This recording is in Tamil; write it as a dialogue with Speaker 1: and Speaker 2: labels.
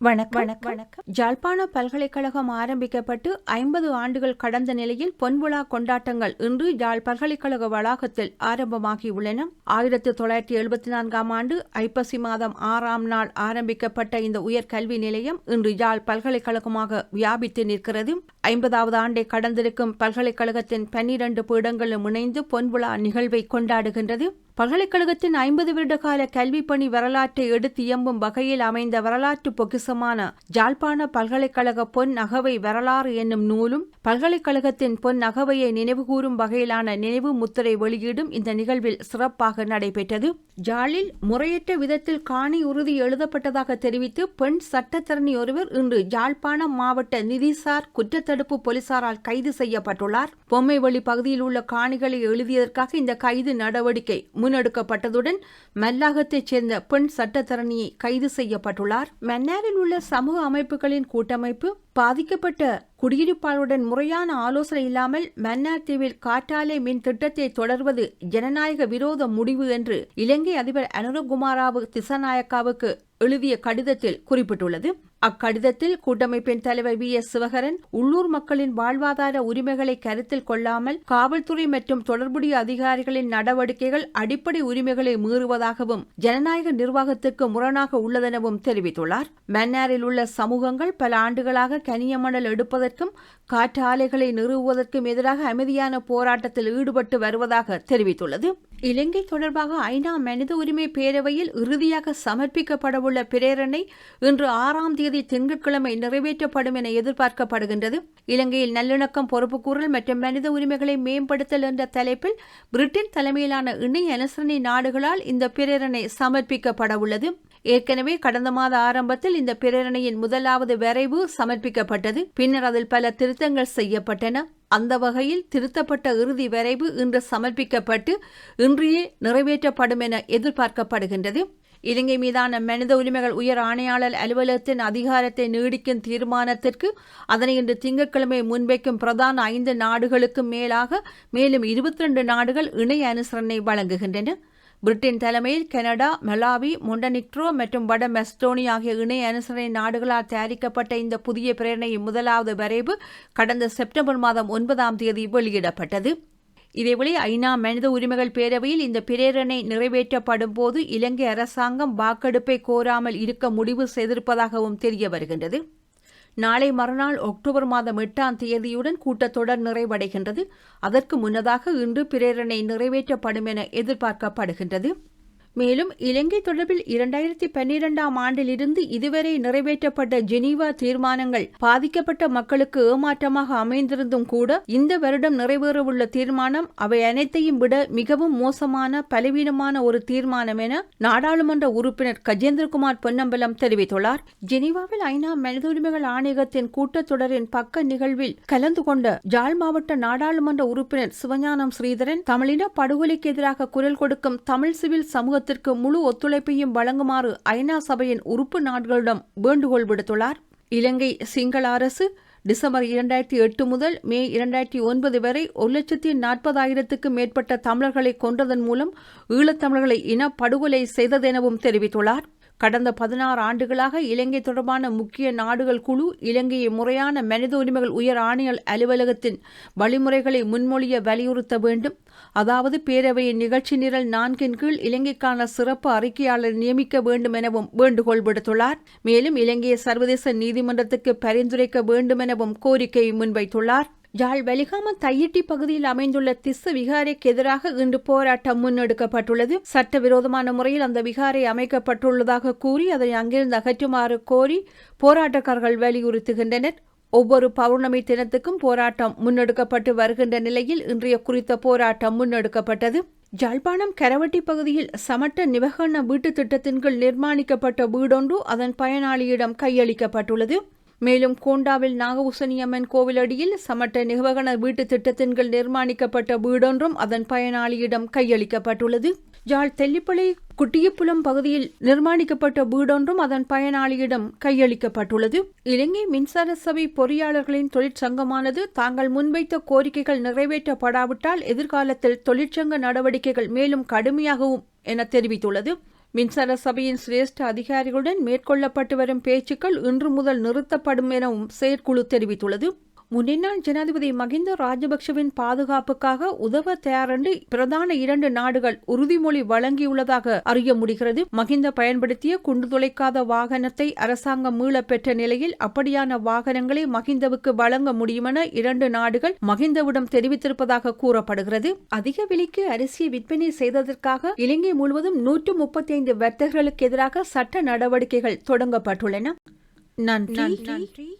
Speaker 1: வணக்கம். வணக்கம். வணக்கம். ஜாழ்ப்பாண பல்கலைக்கழகம் ஆரம்பிக்கப்பட்டு ஐம்பது ஆண்டுகள் கடந்த நிலையில் பொன்விழா கொண்டாட்டங்கள் இன்று யாழ் பல்கலைக்கழக வளாகத்தில் ஆரம்பமாகியுள்ளன. ஆயிரத்தி தொள்ளாயிரத்தி எழுபத்தி நான்காம் ஆண்டு ஐப்பசி மாதம் ஆறாம் நாள் ஆரம்பிக்கப்பட்ட இந்த உயர்கல்வி நிலையம் இன்று யாழ் பல்கலைக்கழகமாக வியாபித்து நிற்கிறது. ஐம்பதாவது ஆண்டை கடந்திருக்கும் பல்கலைக்கழகத்தின் பன்னிரண்டு பீடங்களும் இணைந்து பொன்விழா நிகழ்வை கொண்டாடுகின்றது. பல்கலைக்கழகத்தின் ஐம்பது வருட கால கல்வி பணி வரலாற்றை எடுத்து இயம்பும் வகையில் அமைந்த வரலாற்று பொக்கிசமான ஜாழ்ப்பாண பல்கலைக்கழக பொன் நகவை வரலாறு என்னும் நூலும் பல்கலைக்கழகத்தின் பொன் நகவையை நினைவுகூரும் வகையிலான நினைவு முத்திரை வெளியீடும் இந்த நிகழ்வில் சிறப்பாக நடைபெற்றது. ஜாலில் முறையற்ற விதத்தில் காணி உறுதி எழுதப்பட்டதாக தெரிவித்து பெண் சட்டத்தரணி ஒருவர் இன்று ஜாழ்ப்பாணம் மாவட்ட நிதிசார் குற்றத்தடுப்பு போலீசாரால் கைது செய்யப்பட்டுள்ளார். பொம்மைவெளி பகுதியில் உள்ள காணிகளை எழுதியதற்காக இந்த கைது நடவடிக்கை முன்னெடுக்கப்பட்டதுடன் மல்லாகத்தைச் சேர்ந்த பெண் சட்டத்தரணியை கைது செய்யப்பட்டுள்ளார். மன்னாரில் உள்ள சமூக அமைப்புகளின் கூட்டமைப்பு பாதிக்கப்பட்ட குடியிருப்பாளருடன் முறையான ஆலோசனை இல்லாமல் மன்னார் தீவில் காற்றாலை மின் திட்டத்தை தொடர்வது ஜனநாயக விரோத முடிவு என்று இலங்கை அதிபர் அனுரகுமாராவு திசநாயக்காவுக்கு எழுதிய கடிதத்தில் குறிப்பிட்டுள்ளது. அக்கடிதத்தில் கூட்டமைப்பின் தலைவர் வி. எஸ். சிவகரன் உள்ளூர் மக்களின் வாழ்வாதார உரிமைகளை கருத்தில் கொள்ளாமல் காவல்துறை மற்றும் தொடர்புடைய அதிகாரிகளின் நடவடிக்கைகள் அடிப்படை உரிமைகளை மீறுவதாகவும் ஜனநாயக நிர்வாகத்திற்கு முரணாக உள்ளதெனவும் தெரிவித்துள்ளார். மன்னாரில் உள்ள சமூகங்கள் பல ஆண்டுகளாக கனியமணல் எடுப்பதற்கும் காற்று ஆலைகளை நிறுவுவதற்கும் எதிராக அமைதியான போராட்டத்தில் ஈடுபட்டு வருவதாக தெரிவித்துள்ளது. இலங்கை தொடர்பாக ஐநா மனித உரிமை பேரவையில் இறுதியாக சமர்ப்பிக்கப்படவுள்ள பிரேரணை இன்று ஆறாம் தேதி திங்கட்கிழமை நிறைவேற்றப்படும் என எதிர்பார்க்கப்படுகின்றது. இலங்கையில் நல்லிணக்கம் பொறுப்புக்கூறல் மற்றும் மனித உரிமைகளை மேம்படுத்தல் என்ற தலைப்பில் பிரிட்டன் தலைமையிலான இணை அனுசரணை நாடுகளால் இந்த பிரேரணை சமர்ப்பிக்கப்படவுள்ளது. ஏற்கனவே கடந்த மாத ஆரம்பத்தில் இந்த பிரேரணையின் முதலாவது வரைவு சமர்ப்பிக்கப்பட்டது. பின்னர் அதில் பல திருத்தங்கள் செய்யப்பட்டன. அந்த வகையில் திருத்தப்பட்ட இறுதி வரைவு இன்று சமர்ப்பிக்கப்பட்டு இன்றையே நிறைவேற்றப்படும் என எதிர்பார்க்கப்படுகின்றது. இலங்கை மீதான மனித உரிமைகள் உயர் ஆணையாளர் அலுவலகத்தின் அதிகாரத்தை நீடிக்கும் தீர்மானத்திற்கு அதனை இன்று திங்கட்கிழமை முன்வைக்கும் பிரதான ஐந்து நாடுகளுக்கும் மேலாக மேலும் இருபத்தி ரெண்டு நாடுகள் இணை அனுசரணை வழங்குகின்றன. பிரிட்டன் தலைமையில் கனடா மலாவி மொண்டனிக்ட்ரோ மற்றும் வட மெஸ்டோனி ஆகிய இணை அனுசரணை நாடுகளால் தயாரிக்கப்பட்ட இந்த புதிய பிரேரணையின் முதலாவது வரைவு கடந்த செப்டம்பர் மாதம் ஒன்பதாம் தேதி வெளியிடப்பட்டது. இதேவேளை ஐநா மனித உரிமைகள் பேரவையில் இந்த பிரேரணை நிறைவேற்றப்படும் போது இலங்கை அரசாங்கம் வாக்கெடுப்பை கோராமல் இருக்க முடிவு செய்திருப்பதாகவும் தெரிய வருகின்றது. நாளை மறுநாள் அக்டோபர் மாதம் எட்டாம் தேதியுடன் கூட்டத்தொடர் நிறைவடைகின்றது. அதற்கு முன்னதாக இன்று பிரேரணை நிறைவேற்றப்படும் என எதிர்பார்க்கப்படுகின்றது. மேலும் இலங்கை தொடர்பில் இரண்டாயிரத்தி பன்னிரெண்டாம் ஆண்டிலிருந்து இதுவரை நிறைவேற்றப்பட்ட ஜெனீவா தீர்மானங்கள் பாதிக்கப்பட்ட மக்களுக்கு ஏமாற்றமாக அமைந்திருந்தும் கூட இந்த வருடம் நிறைவேறவுள்ள தீர்மானம் அவை அனைத்தையும் விட மிகவும் மோசமான பலவீனமான ஒரு தீர்மானம் என நாடாளுமன்ற உறுப்பினர் கஜேந்திரகுமார் பொன்னம்பலம் தெரிவித்துள்ளார். ஜெனீவாவில் ஐநா மனித உரிமைகள் ஆணையகத்தின் கூட்டத்தொடரின் பக்க நிகழ்வில் கலந்து கொண்ட ஜாழ் மாவட்ட நாடாளுமன்ற உறுப்பினர் சிவஞானம் ஸ்ரீதரன் தமிழின படுகொலைக்கு எதிராக குரல் கொடுக்கும் தமிழ் சிவில் சமூக சமூகத்திற்கு முழு ஒத்துழைப்பையும் வழங்குமாறு ஐநா சபையின் உறுப்பு நாடுகளிடம் வேண்டுகோள் விடுத்துள்ளார். இலங்கை சிங்கள அரசு டிசம்பர் இரண்டாயிரத்தி எட்டு முதல் மே இரண்டாயிரத்தி ஒன்பது வரை ஒரு லட்சத்தி நாற்பதாயிரத்துக்கும் மேற்பட்ட தமிழர்களை கொன்றதன் மூலம் ஈழத்தமிழர்களை இன படுகொலை செய்ததெனவும் தெரிவித்துள்ளார். கடந்த பதினாறு ஆண்டுகளாக இலங்கை தொடர்பான முக்கிய நாடுகள் குழு இலங்கையை முறையான மனித உரிமைகள் உயர் ஆணையர் அலுவலகத்தின் வழிமுறைகளை முன்மொழிய வலியுறுத்த வேண்டும். அதாவது பேரவையின் நிகழ்ச்சி நிரல் நான்கின் கீழ் இலங்கைக்கான சிறப்பு அறிக்கையாளர் நியமிக்க வேண்டும் எனவும் வேண்டுகோள் விடுத்துள்ளார். மேலும் இலங்கையை சர்வதேச நீதிமன்றத்துக்கு பரிந்துரைக்க வேண்டும் எனவும் கோரிக்கையை முன்வைத்துள்ளார். யாழ் வலிகாம தையிட்டி பகுதியில் அமைந்துள்ள திஸ்ஸ விகாரைக்கு எதிராக இன்று போராட்டம் முன்னெடுக்கப்பட்டுள்ளது. சட்டவிரோதமான முறையில் அந்த விகாரை அமைக்கப்பட்டுள்ளதாக கூறி அதை அங்கிருந்து அகற்றுமாறு கோரி போராட்டக்காரர்கள் வலியுறுத்துகின்றனர். ஒவ்வொரு பௌர்ணமி தினத்துக்கும் போராட்டம் முன்னெடுக்கப்பட்டு வருகின்ற நிலையில் இன்றைய குறித்த போராட்டம் முன்னெடுக்கப்பட்டது. ஜாழ்ப்பாணம் கரவட்டி பகுதியில் சமட்ட நிவகண வீட்டு திட்டத்தின் கீழ் நிர்மாணிக்கப்பட்ட வீடொன்று அதன் பயனாளியிடம் கையளிக்கப்பட்டுள்ளது. மேலும் கோண்டாவில் நாகபூசணியம்மன் கோவிலடியில் சமட்ட நிகவகன வீட்டு திட்டத்தின் கீழ் நிர்மாணிக்கப்பட்ட வீடொன்றும் அதன் பயனாளியிடம் கையளிக்கப்பட்டுள்ளது. யாழ் தெல்லிப்பளை குட்டியப்புலம் பகுதியில் நிர்மாணிக்கப்பட்ட வீடொன்றும் அதன் பயனாளியிடம் கையளிக்கப்பட்டுள்ளது. இலங்கை மின்சார சபை பொறியாளர்களின் தொழிற்சங்கமானது தாங்கள் முன்வைத்த கோரிக்கைகள் நிறைவேற்றப்படாவிட்டால் எதிர்காலத்தில் தொழிற்சங்க நடவடிக்கைகள் மேலும் கடுமையாகவும் என தெரிவித்துள்ளது. மின்சார சபையின் சிரேஷ்ட அதிகாரிகளுடன் மேற்கொள்ளப்பட்டு வரும் பேச்சுக்கள் இன்று முதல் நிறுத்தப்படும் எனவும் செயற்குழு தெரிவித்துள்ளது. முன்னாள் ஜனாதிபதி மகிந்த ராஜபக்ஷவின் பாதுகாப்புக்காக உதவ தயாரென்று பிரதான இரண்டு நாடுகள் உறுதிமொழி வழங்கியுள்ளதாக அறிய முடிகிறது. மகிந்த பயன்படுத்திய குண்டு துளைக்காத வாகனத்தை அரசாங்கம் மீள பெற்ற நிலையில் அப்படியான வாகனங்களை மகிந்தவுக்கு வழங்க முடியுமென இரண்டு நாடுகள் மகிந்தவிடம் தெரிவித்திருப்பதாக கூறப்படுகிறது. அதிக விலைக்கு அரிசியை விற்பனை செய்ததற்காக இலங்கை முழுவதும் நூற்று முப்பத்தி ஐந்து வர்த்தகர்களுக்கு எதிராக சட்ட நடவடிக்கைகள் தொடங்கப்பட்டுள்ளன. நன்றி.
Speaker 2: நன்றி.